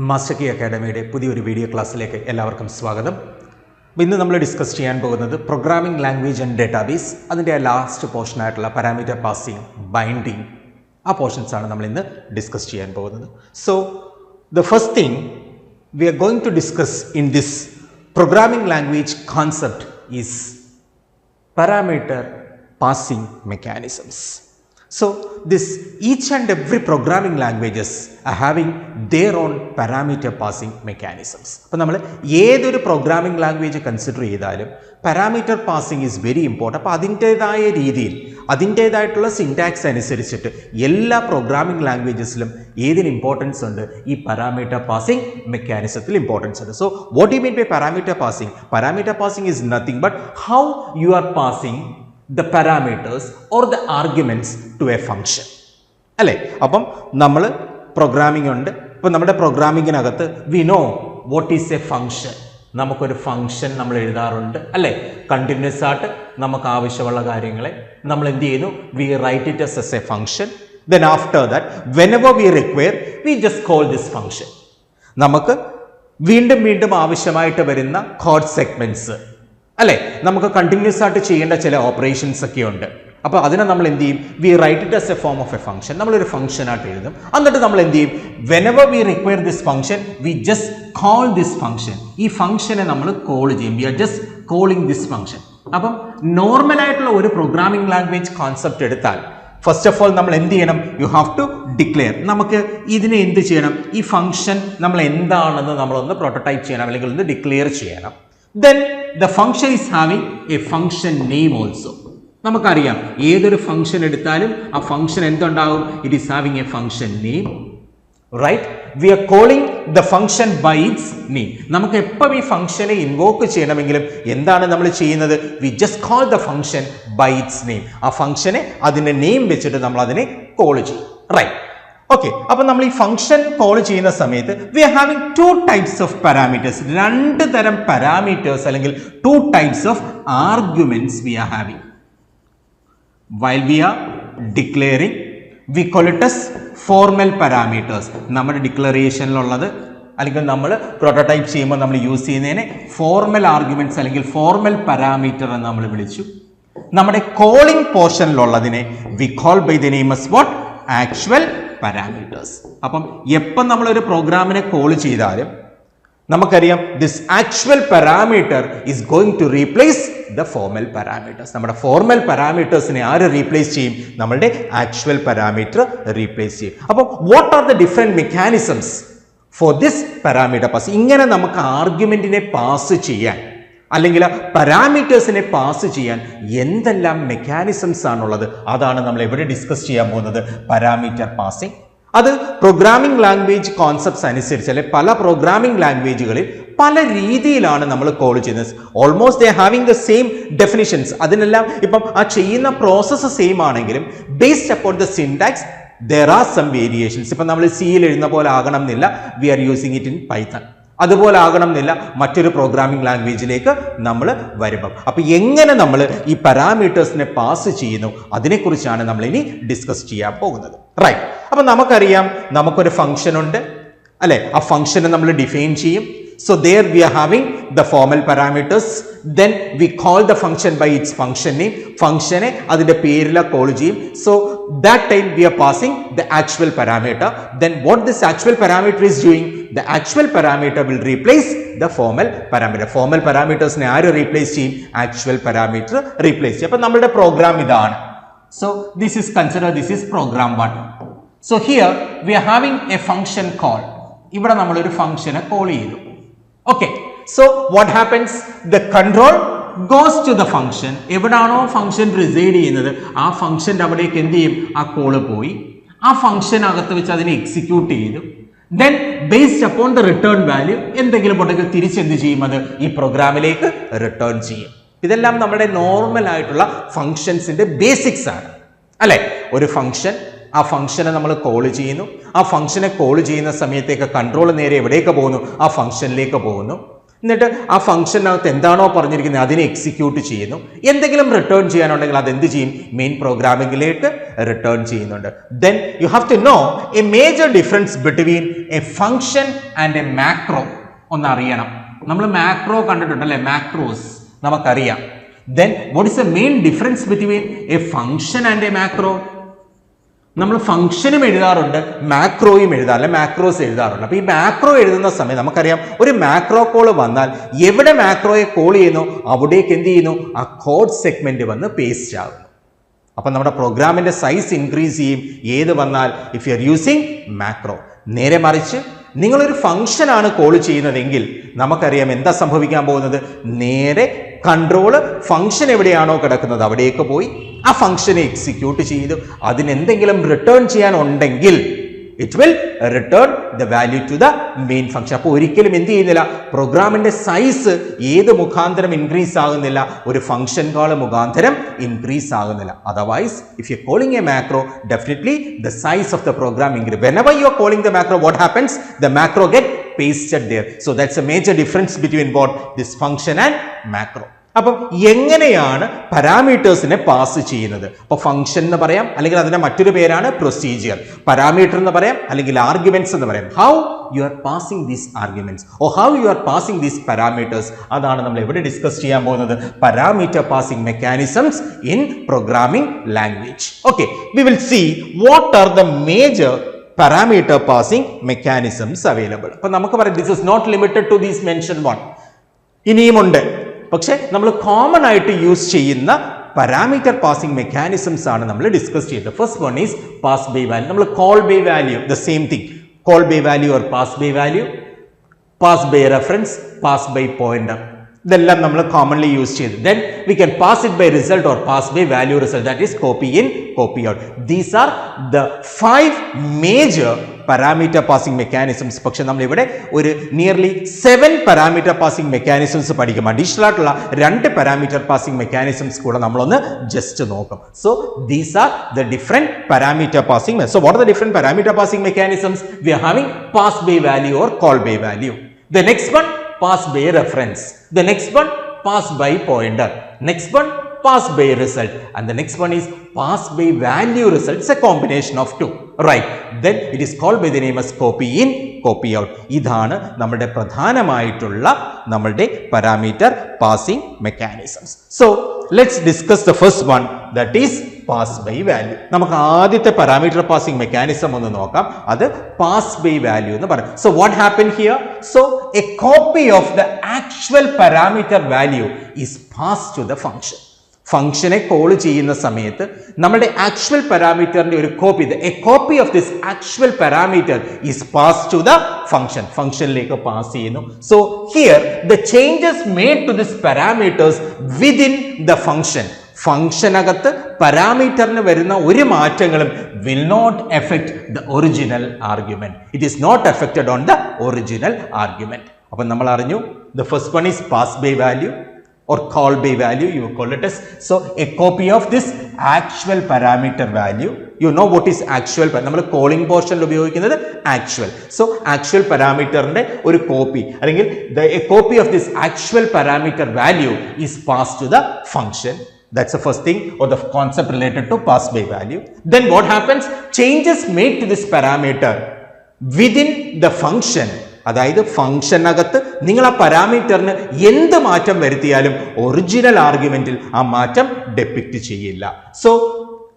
Master key അക്കാഡമിയുടെ പുതിയൊരു video ക്ലാസ്സിലേക്ക് എല്ലാവർക്കും സ്വാഗതം ഇന്ന് നമ്മൾ ഡിസ്കസ് ചെയ്യാൻ പോകുന്നത് പ്രോഗ്രാമിംഗ് ലാംഗ്വേജ് ആൻഡ് ഡേറ്റാബേസ് അതിന്റെ ലാസ്റ്റ് പോർഷനായിട്ടുള്ള പാരാമീറ്റർ പാസിംഗ് ബൈൻഡിങ് ആ പോർഷൻസ് ആണ് നമ്മൾ ഇന്ന് ഡിസ്കസ് ചെയ്യാൻ പോകുന്നത് so the first thing we are going to discuss in this programming language concept is parameter passing mechanisms. So this each and every programming languages are having their own parameter passing mechanisms. അപ്പോൾ നമ്മൾ ഏതൊരു programming language consider ചെയ്താലും parameter passing is very important അപ്പോൾ അതിന്റേതായ രീതിയിൽ അതിന്റേതായിട്ടുള്ള syntax അനുസരിച്ചിട്ട് എല്ലാ പ്രോഗ്രാമിംഗ് ലാംഗ്വേജസിലും ഏതിന് ഇമ്പോർട്ടൻസ് ഉണ്ട്? ഈ പാരാമീറ്റർ പാസിംഗ് മെക്കാനിസത്തിൽ ഇമ്പോർട്ടൻസ് ഉണ്ട്. So what you mean by parameter passing parameter passing is nothing but how you are passing the parameters or the arguments to a function അല്ലേ? അപ്പം നമ്മൾ പ്രോഗ്രാമിംഗ് ഉണ്ട്. ഇപ്പം നമ്മുടെ പ്രോഗ്രാമിങ്ങിനകത്ത് we know what is a function നമുക്കൊരു function നമ്മൾ എഴുതാറുണ്ട്. അല്ലേ? കണ്ടിന്യൂസ് ആയിട്ട് നമുക്ക് ആവശ്യമുള്ള കാര്യങ്ങളെ നമ്മൾ എന്ത് ചെയ്യുന്നു? We write it as as a function then after that whenever we require we just call this function നമുക്ക് വീണ്ടും വീണ്ടും ആവശ്യമായിട്ട് വരുന്ന കോഡ് സെഗ്മെന്റ്സ് അല്ലേ? നമുക്ക് കണ്ടിന്യൂസ് ആയിട്ട് ചെയ്യേണ്ട ചില ഓപ്പറേഷൻസ് ഒക്കെ ഉണ്ട് അപ്പോൾ അതിനെ നമ്മൾ എന്ത് ചെയ്യും? We write it as a form of a function നമ്മളൊരു ഫംഗ്ഷൻ ആയിട്ട് എഴുതും. എന്നിട്ട് നമ്മൾ എന്ത് ചെയ്യും? Whenever we require this function we just call this function ഈ ഫംഗ്ഷനെ നമ്മൾ കോൾ ചെയ്യും. We are just calling this function അപ്പം നോർമൽ ആയിട്ടുള്ള ഒരു പ്രോഗ്രാമിംഗ് ലാംഗ്വേജ് കോൺസെപ്റ്റ് എടുത്താൽ ഫസ്റ്റ് ഓഫ് ഓൾ നമ്മൾ എന്ത് ചെയ്യണം? യു ഹാവ് ടു ഡിക്ലെയർ നമുക്ക് ഇതിനെ എന്ത് ചെയ്യണം? ഈ ഫംഗ്ഷൻ നമ്മൾ എന്താണെന്ന് നമ്മളൊന്ന് പ്രോട്ടോടൈപ്പ് ചെയ്യണം. അല്ലെങ്കിൽ ഒന്ന് ഡിക്ലെയർ ചെയ്യണം. Then the function is having a function name also നമുക്കറിയാം ഏതൊരു ഫംഗ്ഷൻ എടുത്താലും ആ ഫംഗ്ഷൻ എന്തുണ്ടാവും? It is having a function name right we are calling the function by its name നമുക്ക് എപ്പം ഈ ഫംഗ്ഷനെ ഇൻവോക്ക് ചെയ്യണമെങ്കിലും എന്താണ് നമ്മൾ ചെയ്യുന്നത്? We just call the function by its name ആ ഫംഗ്ഷനെ അതിന്റെ നെയിം വെച്ചിട്ട് നമ്മൾ അതിനെ കോൾ ചെയ്യും. റൈറ്റ് ഓക്കെ അപ്പോൾ നമ്മൾ ഈ ഫംഗ്ഷൻ കോൾ ചെയ്യുന്ന സമയത്ത് we are having two types of parameters രണ്ട് തരം പാരാമീറ്റേഴ്സ് അല്ലെങ്കിൽ two types of arguments we are having while we are declaring we call it as formal parameters നമ്മുടെ ഡിക്ലറേഷനിലുള്ളത് അല്ലെങ്കിൽ നമ്മൾ പ്രോട്ടോടൈപ്പ് ചെയ്യുമ്പോൾ നമ്മൾ യൂസ് ചെയ്യുന്നതിനെ ഫോർമൽ ആർഗ്യുമെന്റ്സ് അല്ലെങ്കിൽ ഫോർമൽ പാരാമീറ്റർ എന്ന് നമ്മൾ വിളിച്ചു. നമ്മുടെ calling പോർഷനിലുള്ളതിനെ we call by the names what actual parameters അപ്പം എപ്പം ഒരു പ്രോഗ്രാമിനെ കോൾ ചെയ്താലും നമുക്കറിയാം this actual parameter is going to replace the formal parameters നമ്മുടെ ഫോർമൽ പാരാമീറ്റേഴ്സിനെ ആര് റീപ്ലേസ് ചെയ്യും? നമ്മളുടെ ആക്ച്വൽ പാരാമീറ്റർ റീപ്ലേസ് ചെയ്യും. അപ്പോൾ what are the different mechanisms for this parameter pass ഇങ്ങനെ നമുക്ക് ആർഗ്യുമെന്റിനെ പാസ് ചെയ്യാൻ അല്ലെങ്കിൽ പാരാമീറ്റേഴ്സിനെ പാസ് ചെയ്യാൻ എന്തെല്ലാം മെക്കാനിസംസ് ആണുള്ളത്? അതാണ് നമ്മൾ എവിടെ ഡിസ്കസ് ചെയ്യാൻ പോകുന്നത്? പാരാമീറ്റർ പാസിംഗ് അത് പ്രോഗ്രാമിംഗ് ലാംഗ്വേജ് കോൺസെപ്റ്റ്സ് അനുസരിച്ച് അല്ലെ പല പ്രോഗ്രാമിംഗ് ലാംഗ്വേജുകളിൽ പല രീതിയിലാണ് നമ്മൾ കോൾ ചെയ്യുന്നത്. Almost they having the same definitions അതിനെല്ലാം ഇപ്പം ആ ചെയ്യുന്ന പ്രോസസ്സ് സെയിം ആണെങ്കിലും based upon the syntax there are some variations ഇപ്പം നമ്മൾ സിയിൽ എഴുതുന്ന പോലെ ആകണം എന്നില്ല. We are using it in Python അതുപോലെ ആകണം എന്നില്ല മറ്റൊരു പ്രോഗ്രാമിംഗ് ലാംഗ്വേജിലേക്ക് നമ്മൾ വരുമ്പം. അപ്പോൾ എങ്ങനെ നമ്മൾ ഈ പാരാമീറ്റേഴ്സിനെ പാസ് ചെയ്യുന്നു? അതിനെക്കുറിച്ചാണ് നമ്മൾ ഇനി ഡിസ്കസ് ചെയ്യാൻ പോകുന്നത്. റൈറ്റ് അപ്പം നമുക്കറിയാം നമുക്കൊരു ഫംഗ്ഷൻ ഉണ്ട്. അല്ലെ? ആ ഫംഗ്ഷനെ നമ്മൾ ഡിഫൈൻ ചെയ്യും. So there we are having the formal parameters then we call the function by its function name ഫംഗ്ഷനെ അതിന്റെ പേരിലെ കോൾ ചെയ്യും. So that time we are passing the actual parameter then what this actual parameter is doing the actual parameter will replace the formal parameter formal പാരാമീറ്റേഴ്സിനെ ആര് replace ചെയ്യും? Actual parameter replace ചെയ്യും. അപ്പൊ നമ്മുടെ program ഇതാണ്. So this is consider this is program one so here we are having a function call ഇവിടെ നമ്മൾ ഒരു ഫംഗ്ഷനെ കോൾ ചെയ്തു. Okay so what happens the control goes to the function എവിടാണോ function reside ചെയ്യുന്നത് ആ ഫംഗ്ഷന്റെ അവിടേക്ക് എന്ത് ചെയ്യും? ആ കോൾ പോയി. ആ ഫംഗ്ഷൻ അകത്ത് വെച്ച് അതിനെ എക്സിക്യൂട്ട് ചെയ്തു. Then based upon the return value എന്തെങ്കിലും ഉണ്ടെങ്കിൽ തിരിച്ചെന്ത് ചെയ്യും അത്? ഈ പ്രോഗ്രാമിലേക്ക് റിട്ടേൺ ചെയ്യും. ഇതെല്ലാം നമ്മുടെ നോർമൽ ആയിട്ടുള്ള ഫംഗ്ഷൻസിന്റെ ബേസിക്സ് ആണ്. അല്ലെ? ഒരു ഫംഗ്ഷൻ ആ ഫംഗ്ഷനെ നമ്മൾ കോൾ ചെയ്യുന്നു. ആ ഫംഗ്ഷനെ കോൾ ചെയ്യുന്ന സമയത്തേക്ക് കൺട്രോൾ നേരെ എവിടേക്ക് പോകുന്നു? ആ ഫംഗ്ഷനിലേക്ക് പോകുന്നു. എന്നിട്ട് ആ ഫംഗ്ഷനകത്ത് എന്താണോ പറഞ്ഞിരിക്കുന്നത് അതിനെ എക്സിക്യൂട്ട് ചെയ്യുന്നു. എന്തെങ്കിലും റിട്ടേൺ ചെയ്യാനുണ്ടെങ്കിൽ അത് എന്ത് ചെയ്യും? മെയിൻ പ്രോഗ്രാമിംഗിലേക്ക് റിട്ടേൺ ചെയ്യുന്നുണ്ട്. Then you have to know a major difference between a function and a macro ഒന്ന് അറിയണം നമ്മൾ മാക്രോ കണ്ടിട്ടുണ്ടല്ലേ? മാക്രോസ് നമുക്കറിയാം. Then what is a main difference between a function and a macro നമ്മൾ ഫംഗ്ഷനും എഴുതാറുണ്ട് മാക്രോയും എഴുതാറില്ല മാക്രോസ് എഴുതാറുണ്ട്. അപ്പോൾ ഈ മാക്രോ എഴുതുന്ന സമയം നമുക്കറിയാം ഒരു മാക്രോ കോൾ വന്നാൽ എവിടെ മാക്രോയെ കോൾ ചെയ്യുന്നു അവിടേക്ക് എന്ത് ചെയ്യുന്നു? ആ കോഡ് സെഗ്മെന്റ് വന്ന് പേസ്റ്റ് ആകുന്നു. അപ്പം നമ്മുടെ പ്രോഗ്രാമിന്റെ സൈസ് ഇൻക്രീസ് ചെയ്യും. ഏത് വന്നാൽ? If you are using macro നേരെ മറിച്ച് നിങ്ങളൊരു ഫംഗ്ഷനാണ് കോൾ ചെയ്യുന്നതെങ്കിൽ നമുക്കറിയാം എന്താ സംഭവിക്കാൻ പോകുന്നത്? നേരെ കൺട്രോൾ ഫംഗ്ഷൻ എവിടെയാണോ കിടക്കുന്നത്. അവിടേക്ക് പോയി ആ ഫംഗ്ഷനെ എക്സിക്യൂട്ട് ചെയ്തു. അതിനെന്തെങ്കിലും return ചെയ്യാനുണ്ടെങ്കിൽ it will return the value to the main function അപ്പോൾ ഒരിക്കലും എന്ത് ചെയ്യുന്നില്ല. പ്രോഗ്രാമിന്റെ സൈസ് ഏത് മുഖാന്തരം ഇൻക്രീസ് ആകുന്നില്ല. ഒരു ഫംഗ്ഷൻ കോൾ മുഖാന്തരം ഇൻക്രീസ് ആകുന്നില്ല. Otherwise if you calling a macro definitely the size of the program increase whenever you are calling the macro what happens the macro get pasted there. So that's a major difference between what this function and macro. അപ്പം എങ്ങനെയാണ് പാരാമീറ്റേഴ്സിനെ pass ചെയ്യുന്നത്? അപ്പോൾ function എന്ന് പറയാം അല്ലെങ്കിൽ അതിന്റെ മറ്റൊരു പേരാണ് പ്രൊസീജിയർ പാരാമീറ്റർ എന്ന് പറയാം അല്ലെങ്കിൽ ആർഗ്യുമെന്റ്സ് എന്ന് പറയാം. How you are passing these arguments oh how you are passing these parameters അതാണ് നമ്മൾ എവിടെ ഡിസ്കസ് ചെയ്യാൻ പോകുന്നത്? Parameter passing mechanisms in programming language okay we will see what are the major parameter passing mechanisms available അപ്പൊ നമുക്ക് പറയാം this is not limited to these mention one ഇനിയുമുണ്ട്. പക്ഷെ നമ്മൾ കോമൺ ആയിട്ട് യൂസ് ചെയ്യുന്ന പാരാമീറ്റർ പാസിംഗ് മെക്കാനിസംസ് ആണ് നമ്മൾ ഡിസ്കസ് ചെയ്തത് first one is pass by value നമ്മൾ call by value the same thing call by value or pass by value pass by reference pass by pointer ഇതെല്ലാം നമ്മൾ commonly use ചെയ്ത്. Then we can pass it by result or pass by value result that is copy in copy out these are the five major parameter passing mechanisms പക്ഷെ നമ്മൾ ഇവിടെ ഒരു nearly seven parameter passing mechanisms പഠിക്കും. Additional ആയിട്ടുള്ള രണ്ട് parameter passing mechanisms കൂടെ നമ്മളൊന്ന് just നോക്കും. So these are the different parameter passing so what are the different parameter passing mechanisms we are having pass by value or call by value the next one pass by reference the next one pass by pointer next one pass by result. And the next one is pass by value result. It's a combination of two. Right. Then it by the name as copy in, copy out. ഇതാണ് നമ്മുടെ പ്രധാനമായിട്ടുള്ള നമ്മളുടെ parameter passing mechanisms so let's discuss the first one that is pass by value നമുക്ക് ആദ്യത്തെ parameter passing mechanism ഒന്ന് നോക്കാം അത് pass by value എന്ന് പറയും so what happen here so a copy of the actual parameter value is pass to the function ഫംഗ്ഷനെ call ചെയ്യുന്ന സമയത്ത് നമ്മുടെ ആക്ച്വൽ പാരാമീറ്ററിന്റെ ഒരു copy a copy of this actual parameter is pass to the function ഫംഗ്ഷനിലേക്ക് pass ചെയ്യുന്നു. So here the changes made to this parameters within the function ഫംഗ്ഷനകത്ത് പാരാമീറ്ററിന് വരുന്ന ഒരു മാറ്റങ്ങളും will not affect the original argument it is not affected on the original argument അപ്പം നമ്മൾ അറിഞ്ഞു. The first one is pass by value or call by value you call it as so a copy of this actual parameter value you know what is actual നമ്മൾ calling പോർഷനിൽ ഉപയോഗിക്കുന്നത് actual so actual പാരാമീറ്ററിന്റെ ഒരു copy അല്ലെങ്കിൽ a copy of this actual parameter value is pass to the function That's the first thing or the concept related to pass by value. Then what happens? Changes made to this parameter within the function അതായത് ഫംഗ്ഷനകത്ത് നിങ്ങൾ ആ പാരാമീറ്ററിന് എന്ത് മാറ്റം വരുത്തിയാലും original ആർഗ്യുമെന്റിൽ ആ മാറ്റം depict ചെയ്യില്ല. So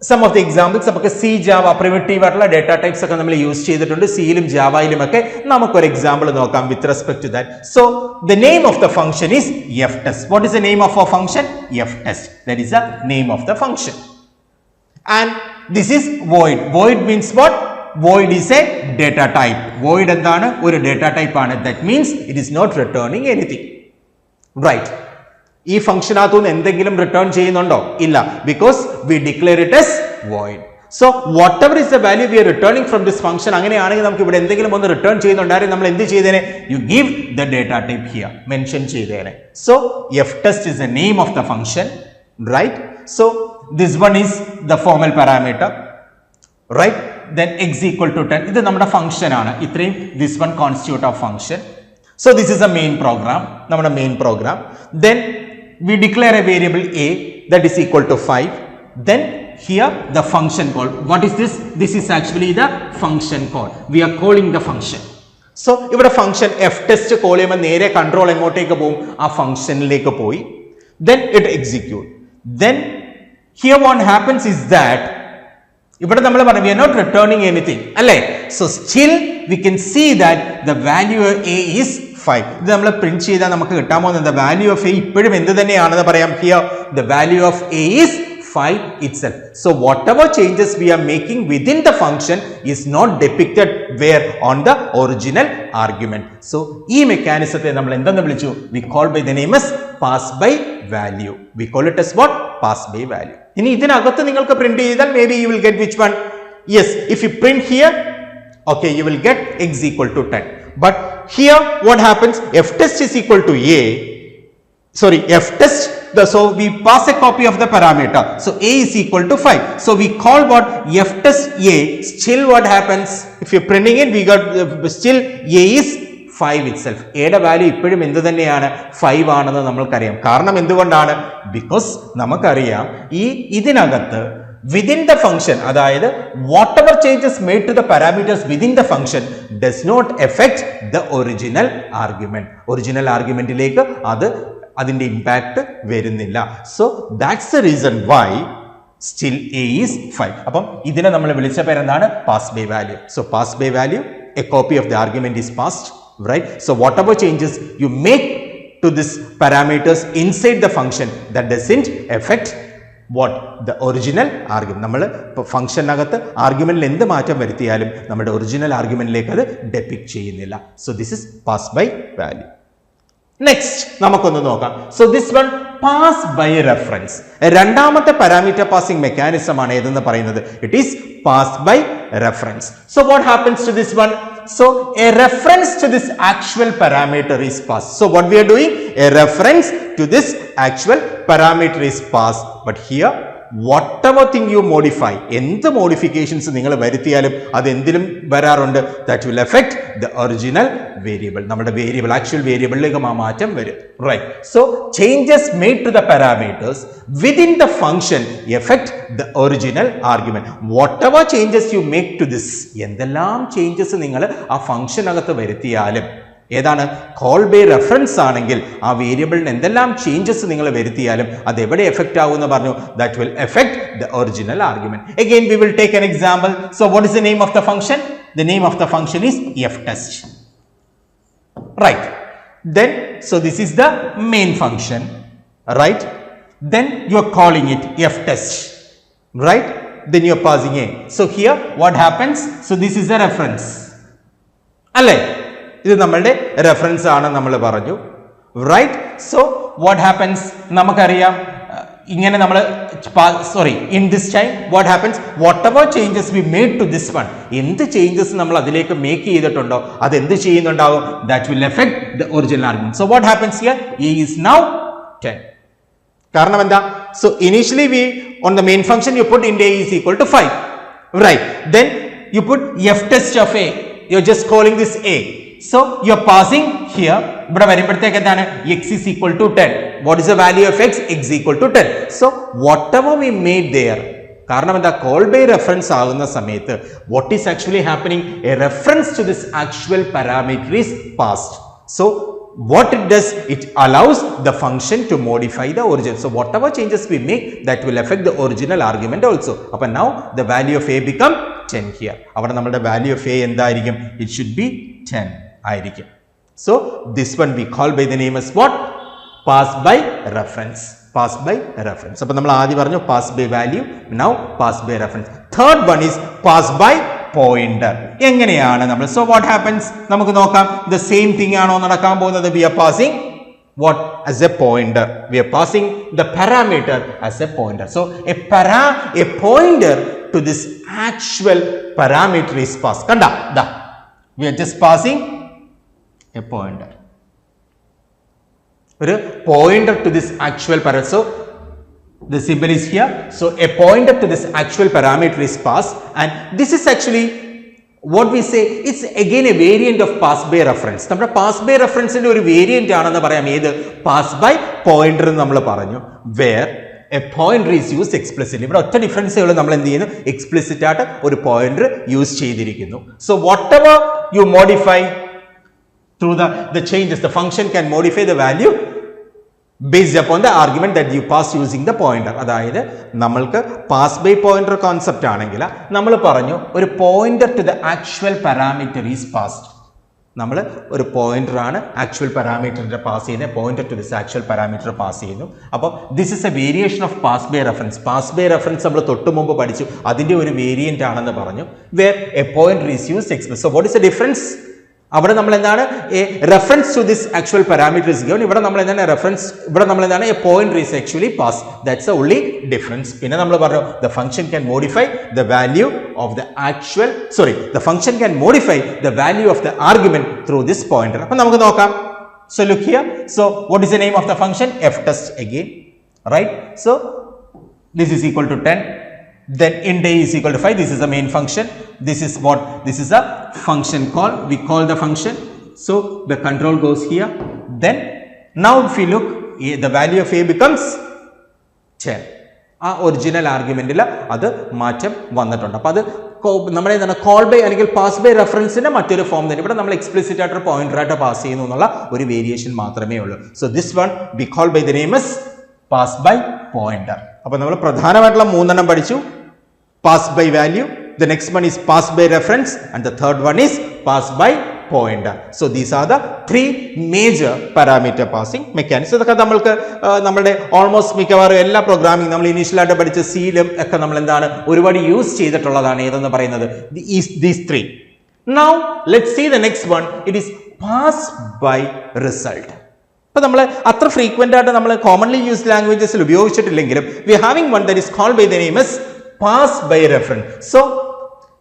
some of the examples നമുക്ക് C Java primitive ആയിട്ടുള്ള ഡേറ്റ ടൈപ്സ് ഒക്കെ നമ്മൾ യൂസ് ചെയ്തിട്ടുണ്ട്. സിയിലും ജാവയിലും ഒക്കെ നമുക്കൊരു എക്സാമ്പിൾ നോക്കാം with respect to that so the name of the function is F test what is the name of a function F test that is the name of the function and this is void void means what? Void is a data type. Void എന്താണ്? ഒരു data type ആണ്. That means it is not returning anything right ഈ ഫംഗ്ഷനകത്തു നിന്ന് എന്തെങ്കിലും return ചെയ്യുന്നുണ്ടോ? ഇല്ല. Because we declare it as void so whatever is the value we are returning from this function അങ്ങനെയാണെങ്കിൽ നമുക്ക് ഇവിടെ എന്തെങ്കിലും ഒന്ന് റിട്ടേൺ ചെയ്യുന്നുണ്ടായിരുന്നു. നമ്മൾ എന്ത് ചെയ്തേനെ? You give the data type here mention ചെയ്തേനെ. So F test is the name of the function right so this one is the formal parameter Right then X equal to ten ഇത് നമ്മുടെ function ആണ് ഇത്രയും this one constitute of function So this is a main program, നമ്മുടെ main program. Then we declare a variable a that is equal to 5. Then here the function call. What is this? This is actually the function call. We are calling the function. So ഇവിടെ function F test call ചെയ്യുമ്പോൾ നേരെ control എങ്ങോട്ടേക്ക് പോകും ആ ഫംഗ്ഷനിലേക്ക് പോയി then it execute then here what happens is that ഇവിടെ നമ്മൾ പറഞ്ഞു we are not returning anything അല്ലേ? So still we can see that the value A is five ഇത് നമ്മൾ പ്രിന്റ് ചെയ്താൽ നമുക്ക് കിട്ടാൻ പോകുന്നത്. വാല്യൂ ഓഫ് എ ഇപ്പോഴും എന്ത് തന്നെയാണെന്ന് പറയാം. Here the value of A is five 5 so whatever changes V are making within the function is not depicted wear on the original argument so ഈ മെക്കാനിസത്തെ നമ്മൾ എന്തെന്ന് വിളിച്ചു? V call by the name pass by value V call it as what pass by value ഇനി ഇതിനകത്ത് നിങ്ങൾക്ക് print ചെയ്താൽ may be you will get which one yes if you print here okay you will get x equal to 10 but here what happens f test is equal to a sorry f test the so we pass a copy of the parameter so a is equal to 5 so we call what f test a still what happens if you're printing it we got uh, still a is 5 itself. എയുടെ value ഇപ്പോഴും എന്ത് തന്നെയാണ്? Five ആണെന്ന് നമ്മൾക്കറിയാം. കാരണം എന്തുകൊണ്ടാണ്? Because നമുക്കറിയാം ഈ ഇതിനകത്ത് വിതിൻ ദ ഫംഗ്ഷൻ അതായത് whatever changes made to the parameters within the function does not affect the original argument original ആർഗ്യുമെന്റിലേക്ക് അത് അതിന്റെ ഇമ്പാക്ട് വരുന്നില്ല. So that's the reason why still A is five അപ്പം ഇതിനെ നമ്മൾ വിളിച്ച പേരെന്താണ്? Pass by value so pass by value a copy of the argument is passed right So, whatever changes you make to this parameters inside the function that doesn't affect what the original argument നമ്മൾ ഇപ്പോൾ ഫംഗ്ഷനകത്ത് ആർഗ്യുമെന്റിൽ എന്ത് മാറ്റം വരുത്തിയാലും നമ്മുടെ original ആർഗ്യുമെന്റിലേക്ക് അത് depict ചെയ്യുന്നില്ല. So this is pass by value next നമുക്കൊന്ന് നോക്കാം. So this one pass by reference രണ്ടാമത്തെ പാരാമീറ്റർ പാസിംഗ് മെക്കാനിസം ആണ് ഏതെന്ന് പറയുന്നത്? It is pass by reference so what happens to this one so a reference to this actual parameter is passed. So what we are doing? A reference to this actual parameter is passed. But here whatever thing you modify എന്ത് modifications നിങ്ങൾ വരുത്തിയാലും അത് എന്തിലും വരാറുണ്ട്? That will affect the original variable നമ്മുടെ variable actual വേരിയബിളിലേക്ക് ആ മാറ്റം വരും. Right so changes made to the parameters within the function affect the original argument whatever changes you make to this എന്തെല്ലാം ചേഞ്ചസ് നിങ്ങൾ ആ ഫംഗ്ഷനകത്ത് വരുത്തിയാലും ഏതാണ്? കോൾ ബൈ റെഫറൻസ് ആണെങ്കിൽ ആ വേരിയബിളിന് എന്തെല്ലാം ചേഞ്ചസ് നിങ്ങൾ വരുത്തിയാലും അത് എവിടെ എഫക്റ്റ് ആകുമെന്ന് പറഞ്ഞു. That will affect the original argument again we will take an example so what is the name of the function the name of the function is F test right then so this is the main function right then you are calling it F test right then you are passing A so here what happens so this is the reference അല്ലേ? ഇത് നമ്മളുടെ reference ആണ് നമ്മൾ പറഞ്ഞു. Right so what happens നമുക്കറിയാം. ഇങ്ങനെ നമ്മൾ sorry in this time what happens whatever changes we made to this one എന്ത് ചേഞ്ചസ് നമ്മൾ അതിലേക്ക് മേക്ക് ചെയ്തിട്ടുണ്ടോ അത് എന്ത് ചെയ്യുന്നുണ്ടാവും that will affect the original argument so what happens here is now ten കാരണം എന്താ? So initially we on the main function you put in A is equal to five right then you put F test of A you just calling this A so you are passing here ഇവിടെ വരുമ്പോഴത്തേക്ക് എന്താണ്? X is equal to ten what is the value of X X equal to ten so whatever we made there കാരണം എന്താ? Call by reference ആകുന്ന സമയത്ത് what is actually happening a reference to this actual parameter is passed so what it does it allows the function to modify the origin. So whatever changes we make that will affect the original argument also. അപ്പോൾ now the value of a become 10 here. അവിടെ നമ്മുടെ value of a എന്തായിരിക്കും? It should be 10 ആയിരിക്കും so this one we call by the name as what pass by reference pass by reference അപ്പോൾ നമ്മൾ ആദ്യം പറഞ്ഞു pass by value now pass by reference third one is pass by pointer എങ്ങനെയാണ് നമ്മൾ so what happens നമുക്ക് നോക്കാം the same thing ആണോ നടക്കാൻ പോകുന്നത് we are passing what as a pointer we are passing the parameter as a pointer so a para a pointer to this actual parameter is passed kanda da we are just passing a pointer. ഒരു pointer to this actual parameter. So the symbol is here. So a pointer to this actual parameter is passed and this is actually what we say it's again a variant of pass by reference നമ്മുടെ pass by റെഫറൻസിന്റെ ഒരു variant ആണെന്ന് പറയാം. ഏത്? Pass by pointer എന്ന് നമ്മൾ പറഞ്ഞു. Where a pointer is use explicit ഇവിടെ ഒറ്റ ഡിഫറൻസുകൾ നമ്മൾ എന്ത് ചെയ്യുന്നു? എക്സ്പ്ലിസിറ്റ് ആയിട്ട് ഒരു പോയിന്റർ യൂസ് ചെയ്തിരിക്കുന്നു. So whatever you modify through the, the changes the function can modify the value based upon the argument that you pass using the pointer അതായത് നമ്മൾക്ക് പാസ് ബൈ പോയിന്റർ കോൺസെപ്റ്റ് ആണെങ്കിൽ നമ്മൾ പറഞ്ഞു ഒരു pointer to the actual parameter is passed നമ്മൾ ഒരു pointer ആണ് actual പാരാമീറ്ററിന്റെ പാസ് ചെയ്യുന്നത്. Pointer to this actual parameter pass ചെയ്യുന്നു. അപ്പോൾ this is a variation of pass by reference pass by reference നമ്മൾ തൊട്ട് മുമ്പ് പഠിച്ചു. അതിന്റെ ഒരു വേരിയന്റ് ആണെന്ന് പറഞ്ഞു. Where a pointer is use express so what is a difference അവിടെ നമ്മൾ എന്താണ് a reference to this actual parameter is given ഇവിടെ നമ്മൾ എന്താണ് റെഫറൻസ് ഇവിടെ നമ്മൾ എന്താണ് a point is actually pass that's a only difference പിന്നെ നമ്മൾ പറഞ്ഞു the function can modify the value of the actual sorry the function can modify the value of the argument through this pointer അപ്പം നമുക്ക് നോക്കാം. So look here so what is the name of the function F test again right so this is equal to 10 then int a is equal to 5 this is the main function. This is what? This is a function call we call the function. So the control goes here. Then now if we look a- the value of a becomes 10 ആ original ആർഗ്യുമെന്റിൽ അത് മാറ്റം വന്നിട്ടുണ്ട്. അപ്പൊ അത് നമ്മുടെ എന്താണ് call by അല്ലെങ്കിൽ pass by റെഫറൻസിന്റെ മറ്റൊരു ഫോം തന്നെ. ഇവിടെ നമ്മൾ എക്സ്പ്ലിസിറ്റ് ആയിട്ട് പോയിന്റർ ആയിട്ട് പാസ് ചെയ്യുന്നു എന്നുള്ള ഒരു വേരിയേഷൻ മാത്രമേ ഉള്ളൂ. So this one be call by the name is pass by pointer അപ്പൊ നമ്മൾ പ്രധാനമായിട്ടുള്ള മൂന്നെണ്ണം പഠിച്ചു. Pass by value the next one is pass by reference and the third one is pass by point so these are the three major parameter passing mechanics ഇതൊക്കെ നമ്മൾക്ക് നമ്മുടെ almost മിക്കവാറും എല്ലാ പ്രോഗ്രാമിംഗ് നമ്മൾ ഇനീഷ്യലായിട്ട് പഠിച്ച സീലും ഒക്കെ നമ്മൾ എന്താണ് ഒരുപാട് യൂസ് ചെയ്തിട്ടുള്ളതാണ് ഏതെന്ന് പറയുന്നത്? These three now let see the next one it is pass by result ഇപ്പൊ നമ്മൾ അത്ര ഫ്രീക്വന്റ് ആയിട്ട് നമ്മൾ കോമൺലി യൂസ് ലാംഗ്വേജസിൽ ഉപയോഗിച്ചിട്ടില്ലെങ്കിലും we having one that is call by the name is pass by reference. So,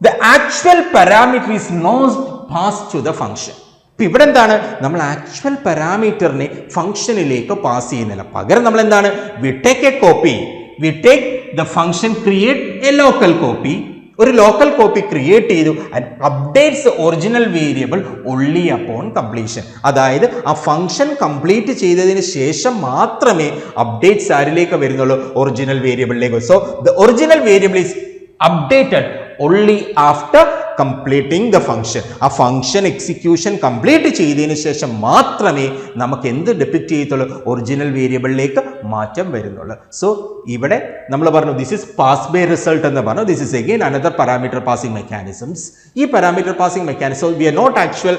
the actual parameter is not passed to the function. ഇപ്പൊ ഇവിടെ എന്താണ്? നമ്മൾ ആക്ച്വൽ പാരാമീറ്ററിനെ ഫംഗ്ഷനിലേക്ക് പാസ് ചെയ്യുന്നില്ല. പകരം നമ്മൾ എന്താണ്? We take a copy we take the function create a local copy ഒരു ലോക്കൽ കോപ്പി ക്രിയേറ്റ് ചെയ്തു and updates original variable only upon completion അതായത് ആ ഫംഗ്ഷൻ കംപ്ലീറ്റ് ചെയ്തതിന് ശേഷം മാത്രമേ അപ്ഡേറ്റ്സ് ആരിലേക്ക് വരുന്നുള്ളൂ? Original വേരിയബിളിലേക്ക് so the original variable is updated only after completing the function ആ ഫംഗ്ഷൻ എക്സിക്യൂഷൻ കംപ്ലീറ്റ് ചെയ്തതിന് ശേഷം മാത്രമേ നമുക്ക് എന്ത് ഡെപിക്ട് ചെയ്യത്തുള്ളൂ? ഒറിജിനൽ വേരിയബിളിലേക്ക് മാറ്റം വരുന്നുള്ളൂ. സോ ഇവിടെ നമ്മൾ പറഞ്ഞു this is pass by result എന്ന് പറഞ്ഞു. This is again another parameter passing mechanisms ഈ parameter passing mechanism we are not actual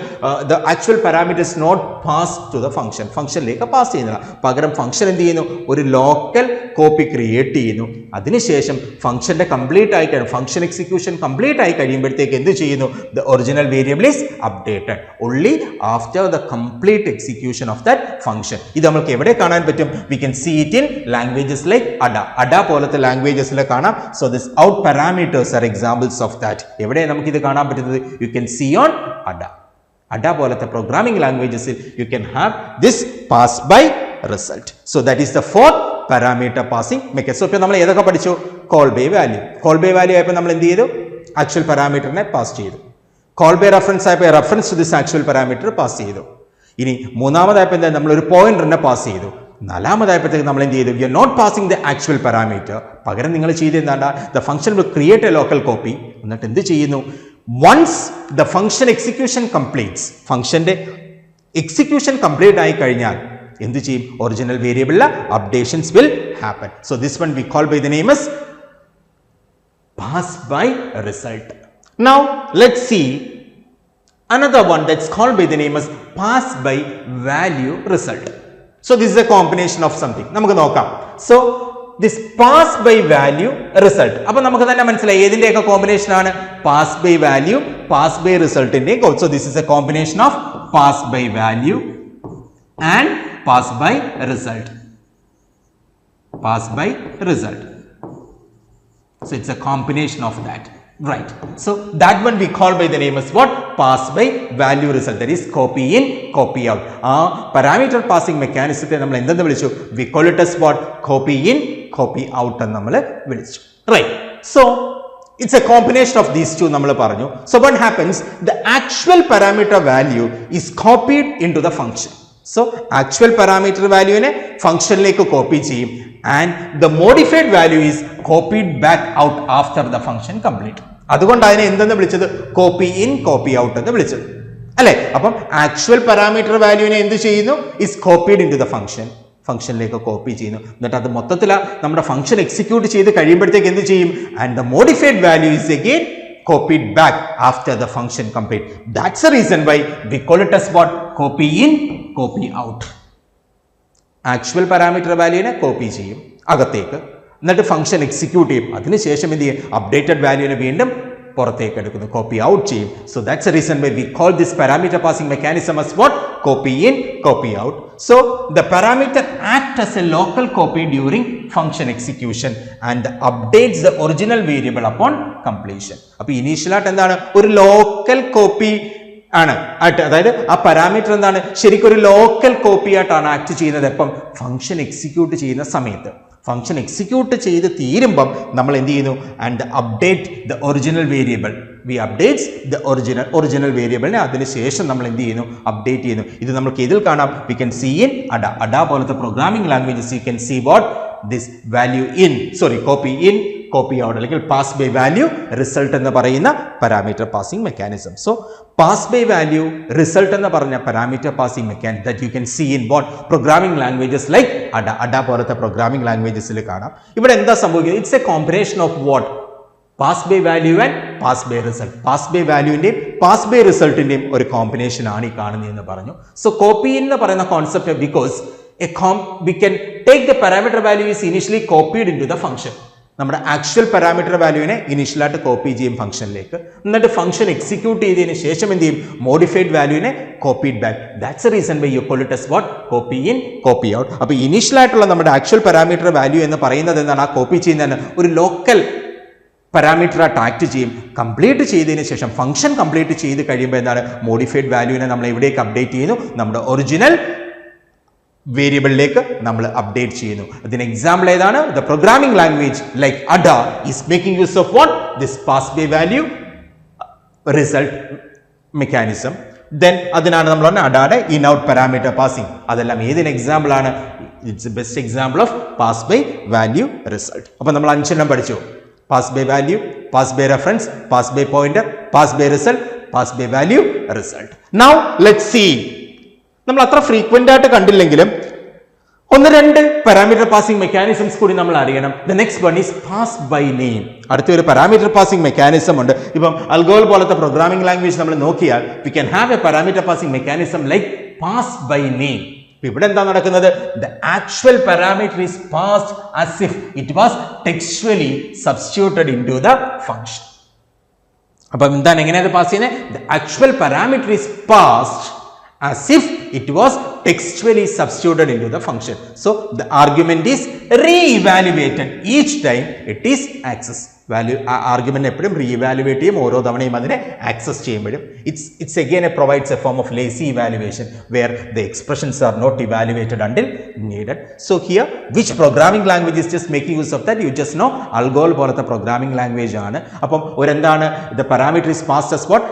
the actual parameter is not pass to the function ഫംഗ്ഷനിലേക്ക് പാസ് ചെയ്യുന്നില്ല. പകരം ഫംഗ്ഷൻ എന്ത് ചെയ്യുന്നു? ഒരു ലോക്കൽ കോപ്പി ക്രിയേറ്റ് ചെയ്യുന്നു. അതിനുശേഷം ഫംഗ്ഷന്റെ കംപ്ലീറ്റ് ആയി കഴിയും ഫംഗ്ഷൻ എക്സിക്യൂഷൻ കംപ്ലീറ്റ് ആയി കഴിയുമ്പോഴത്തേക്ക് എന്ത് ചെയ്യുന്നു? The original variable is updated only after the complete execution of that function ഇത് നമുക്ക് എവിടെ കാണാൻ പറ്റും? We can see it in languages like Ada Ada പോലത്തെ ലാംഗ്വേജസിൽ കാണാം. So this out parameters are examples of that എവിടെ നമുക്ക് ഇത് കാണാൻ പറ്റുന്നത്? You can see on Ada Ada പോലത്തെ programming ലാംഗ്വേജസിൽ you can have this pass by result so that is the fourth parameter passing makes so ഇപ്പോൾ നമ്മൾ ഏതൊക്കെ പഠിച്ചു? Call by value call by value ആയപ്പോൾ നമ്മൾ എന്ത് ചെയ്തു? ആക്ച്വൽ പാരാമീറ്ററിനെ പാസ് ചെയ്തു. കോൾ ബൈ റെഫറൻസ് ആയപ്പോൾ reference to this actual parameter pass ചെയ്തു. ഇനി മൂന്നാമതായപ്പോൾ എന്താ? നമ്മൾ ഒരു പോയിന്ററിനെ പാസ് ചെയ്തു. നാലാമതായപ്പോഴത്തേക്ക് നമ്മൾ എന്ത് ചെയ്തു? We are not passing the actual parameter പകരം നിങ്ങൾ ചെയ്ത് എന്താണ്ട? The function will create a local copy എന്നിട്ട് എന്ത് ചെയ്യുന്നു? Once the function execution completes ഫംഗ്ഷന്റെ എക്സിക്യൂഷൻ കംപ്ലീറ്റ് ആയി കഴിഞ്ഞാൽ എന്ത് ചെയ്യും? Original വേരിയബിളിലെ updations will happen so this one we call by the name is by result now let see another called by the name as pass by value result. So this is a combination of something. നമുക്ക് നോക്കാം. So this pass by value result അപ്പൊ നമുക്ക് തന്നെ മനസ്സിലായി ഏതിന്റെയൊക്കെ combination ആണ്? Pass by value pass by റിസൾട്ടിന്റെ so this is a combination of pass by value and Pass by result pass by result So it's a combination of that. Right. So that one we call by the name as what? Pass by value result. That is copy in, copy out. ആ parameter passing mechanism നമ്മൾ എന്തെന്ന് വിളിച്ചു we call it as what? Copy in, copy out എന്ന് നമ്മൾ വിളിച്ചു. Right. So it's a combination of these two നമ്മൾ പറഞ്ഞു so what happens the actual parameter value is copied in to the function So actual parameter വാല്യൂവിനെ ഫംഗ്ഷനിലേക്ക് copy ചെയ്യും. And the modified value is copied back out after the function complete അതുകൊണ്ട് അതിനെ എന്തെന്ന് വിളിച്ചത്? Copy in copy out എന്ന് വിളിച്ചത്. അല്ലെ? അപ്പം ആക്ച്വൽ പാരാമീറ്റർ വാല്യൂവിനെ എന്ത് ചെയ്യുന്നു? Is copied into the function ഫംഗ്ഷനിലേക്ക് കോപ്പി ചെയ്യുന്നു. എന്നിട്ട് അത് മൊത്തത്തിൽ നമ്മുടെ ഫംഗ്ഷൻ എക്സിക്യൂട്ട് ചെയ്ത് കഴിയുമ്പോഴത്തേക്ക് എന്ത് ചെയ്യും? And the modified value is again copied back after the function complete that's a reason why we call it as what? Copy in copy out actual parameter വാല്യൂനെ copy ചെയ്യും അകത്തേക്ക്. എന്നിട്ട് ഫംഗ്ഷൻ എക്സിക്യൂട്ട് ചെയ്യും. അതിനുശേഷം എന്ത് ചെയ്യും? അപ്ഡേറ്റഡ് വാല്യൂനെ വീണ്ടും പുറത്തേക്ക് എടുക്കുന്നു. കോപ്പി ഔട്ട് ചെയ്യും. So that's a reason why we call this parameter passing mechanism as what copy in copy out so the parameter act as a local copy during function execution and updates the original variable upon completion അപ്പൊ ഇനീഷ്യലായിട്ട് എന്താണ്? ഒരു local copy ആണ്. ആയിട്ട്. അതായത് ആ parameter എന്താണ്? ശരിക്കും ഒരു ലോക്കൽ കോപ്പി ആയിട്ടാണ് ആക്ട് ചെയ്യുന്നത്. എപ്പം ഫംഗ്ഷൻ എക്സിക്യൂട്ട് ചെയ്യുന്ന സമയത്ത് ഫംഗ്ഷൻ എക്സിക്യൂട്ട് ചെയ്ത് തീരുമ്പം നമ്മൾ എന്ത് ചെയ്യുന്നു? And update the original variable we updates the original original വേരിയബിളിനെ അതിനുശേഷം നമ്മൾ എന്ത് ചെയ്യുന്നു? അപ്ഡേറ്റ് ചെയ്യുന്നു. ഇത് നമുക്ക് ഇതിൽ കാണാം. We can see in Ada Ada പോലത്തെ programming languages you can see what this value in sorry copy in copy out അല്ലെങ്കിൽ പാസ് ബൈ വാല്യൂ റിസൾട്ട് എന്ന് പറയുന്ന parameter passing mechanism so pass by value result എന്ന് പറഞ്ഞ parameter passing mechanism that you can see in both programming languages like Ada Ada പോലത്തെ programming ലാംഗ്വേജസിൽ കാണാം. ഇവിടെ എന്താ സംഭവിക്കുന്നത്? It's a combination of what pass by value and pass by result pass by വാല്യൂവിന്റെയും pass by റിസൾട്ടിന്റെയും ഒരു combination ആണ് ഈ കാണുന്നതെന്ന് പറഞ്ഞു. സോ കോപ്പി എന്ന് പറയുന്ന concept because a come we can take the parameter value is initially copied into the function നമ്മുടെ actual parameter വാല്യൂവിനെ ഇനീഷ്യലായിട്ട് കോപ്പി ചെയ്യും ഫംഗ്ഷനിലേക്ക് എന്നിട്ട് ഫംഗ്ഷൻ എക്സിക്യൂട്ട് ചെയ്തതിന് ശേഷം എന്ത് ചെയ്യും? Modified വാല്യൂവിനെ copied back that's a reason by you call it as what copy in copy out അപ്പോൾ ഇനീഷ്യലായിട്ടുള്ള നമ്മുടെ ആക്ച്വൽ പാരാമീറ്റർ വാല്യൂ എന്ന് പറയുന്നത് എന്താണ്? ആ കോപ്പി ചെയ്യുന്നതിന് ഒരു ലോക്കൽ പാരാമീറ്റർ ആയിട്ട് ആക്ട് ചെയ്യും. കംപ്ലീറ്റ് ചെയ്തതിന് ശേഷം ഫംഗ്ഷൻ കംപ്ലീറ്റ് ചെയ്ത് കഴിയുമ്പോൾ എന്താണ്? മോഡിഫൈഡ് വാല്യൂവിനെ നമ്മൾ എവിടേക്ക് അപ്ഡേറ്റ് ചെയ്യുന്നു? നമ്മുടെ ഒറിജിനൽ വേരിയബിളിലേക്ക് നമ്മൾ അപ്ഡേറ്റ് ചെയ്യുന്നു. അതിന് എക്സാമ്പിൾ ഏതാണ്? The programming language like Ada is making use of what this pass by value result mechanism then അതിനാണ് നമ്മൾ പറഞ്ഞ അഡാടെ ഇൻ ഔട്ട് പാരാമീറ്റർ പാസിംഗ് അതെല്ലാം ഏതിന് എക്സാമ്പിൾ ആണ്? It's best example of pass by value result അപ്പോൾ നമ്മൾ അഞ്ചെണ്ണം പഠിച്ചു. Pass by value pass by reference pass by pointer pass by result pass by value result now let see നമ്മൾ അത്ര frequent ആയിട്ട് കണ്ടില്ലെങ്കിലും ഒന്ന് രണ്ട് പാരാമീറ്റർ പാസിംഗ് മെക്കാനിസംസ് കൂടി നമ്മൾ അറിയണം. The next one is pass by name അടുത്ത ഒരു പാരാമീറ്റർ പാസിംഗ് മെക്കാനിസം ഉണ്ട്. ഇപ്പം അൽഗോൾ പോലത്തെ പ്രോഗ്രാമിംഗ് ലാംഗ്വേജ് നമ്മൾ നോക്കിയാൽ we can have a parameter passing mechanism like pass by name ഇവിടെ എന്താ നടക്കുന്നത്? The actual parameter is passed as if it was textually substituted into the function അപ്പം എന്താണ് എങ്ങനെയാണ് പാസ് ചെയ്യുന്നത്? The actual parameter is passed as if it was textually substituted into the function. So the argument is re-evaluated. Each time it is accessed. Value argument എപ്പോഴും reevaluate ചെയ്യും. ഓരോ തവണയും അതിനെ access ചെയ്യുമ്പോഴും. It's it's again a provides a form of lazy evaluation where the expressions are not evaluated until needed so here which programming language is just making use of that you just know Algol പോലത്തെ programming language ആണ്. അപ്പം ഒരെന്താണ്? The parameter is passed as what?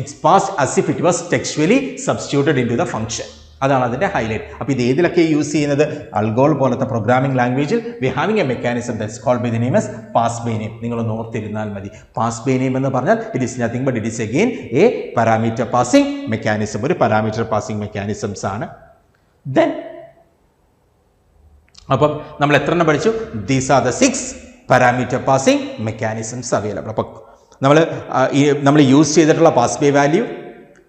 It's passed as if it was textually substituted into the function. അതാണ് അതിന്റെ highlight അപ്പോൾ ഇത് ഏതിലൊക്കെ use ചെയ്യുന്നത്? ALGOL പോലത്തെ പ്രോഗ്രാമിംഗ് ലാംഗ്വേജിൽ we having a mechanism thus call by the name as pass by name നിങ്ങൾ ഓർത്തിരുന്നാൽ മതി. പാസ് ബൈ നെയിം എന്ന് പറഞ്ഞാൽ it is nothing but it is again a parameter passing mechanism ഒരു പാരാമീറ്റർ പാസിംഗ് മെക്കാനിസംസ് ആണ്. Then അപ്പം നമ്മൾ എത്ര എണ്ണം പഠിച്ചു? These are the six parameter passing mechanisms available അപ്പോൾ നമ്മൾ നമ്മൾ യൂസ് ചെയ്തിട്ടുള്ള pass by value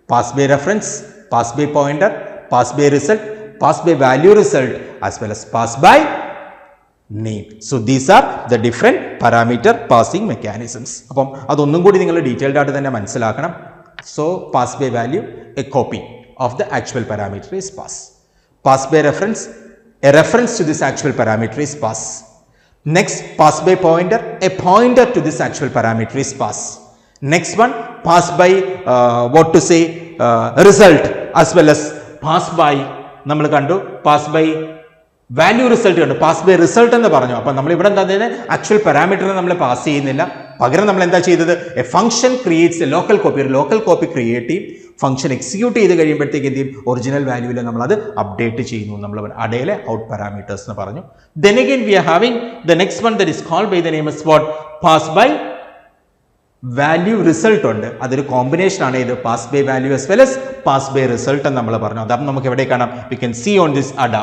pass by reference pass by pointer pass by result, pass by value result as well as pass by name. So these are the different parameter passing mechanisms. അപ്പം അതൊന്നും കൂടി നിങ്ങൾ detailed ആയിട്ട് തന്നെ മനസ്സിലാക്കണം so pass by value a copy of the actual parameter is pass pass by reference a reference to this actual parameter is pass next pass by pointer a pointer to this actual parameter is pass next one pass by what to say result as well as pass by നമ്മൾ കണ്ടു. Pass by value result കണ്ടു. Pass by result എന്ന് പറഞ്ഞു. അപ്പം നമ്മൾ ഇവിടെ എന്താ actual പാരാമീറ്ററിനെ നമ്മൾ പാസ് ചെയ്യുന്നില്ല. പകരം നമ്മൾ എന്താ ചെയ്തത്? A function creates a local copy ഒരു ലോക്കൽ കോപ്പി ക്രിയേറ്റ് ചെയ്യും. ഫംഗ്ഷൻ എക്സിക്യൂട്ട് ചെയ്ത് കഴിയുമ്പോഴത്തേക്ക് എന്ത് ചെയ്യും? ഒറിജിനൽ വാല്യൂവിൽ നമ്മളത് അപ്ഡേറ്റ് ചെയ്യുന്നു. നമ്മൾ അടയിലെ ഔട്ട് പാരാമീറ്റേഴ്സ് എന്ന് പറഞ്ഞു. Then again we are having the next one that is call by the name is what pass by value result ഉണ്ട്. അതൊരു കോമ്പിനേഷൻ ആണ്. ഇത് pass by value as well as pass by result എന്ന് നമ്മൾ പറഞ്ഞു. അതാകുമ്പോൾ നമുക്ക് എവിടെ കാണാം? We can see on this Ada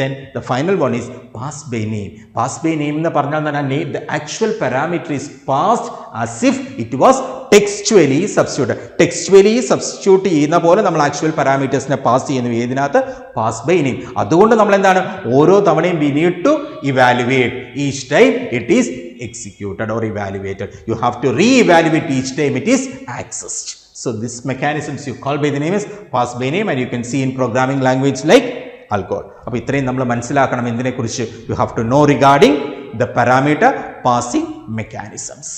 then the final one is pass by name pass by name എന്ന് പറഞ്ഞാൽ തന്നെ name the actual parameter is passed as if it was textually substitute textually substitute ചെയ്യുന്ന പോലെ നമ്മൾ actual പാരാമീറ്റേഴ്സിനെ pass ചെയ്യുന്നു. ഇതിനകത്ത് pass by name അതുകൊണ്ട് നമ്മൾ എന്താണ് ഓരോ തവണയും we need to evaluate each time it is executed or evaluated. You have to re-evaluate each time it is accessed. So this mechanisms you call by the name is pass by name and you can see in programming language like algol. അപ്പോൾ ഇത്രയും നമ്മൾ മനസ്സിലാക്കണം എന്തിനെക്കുറിച്ച് you have to know regarding the parameter passing mechanisms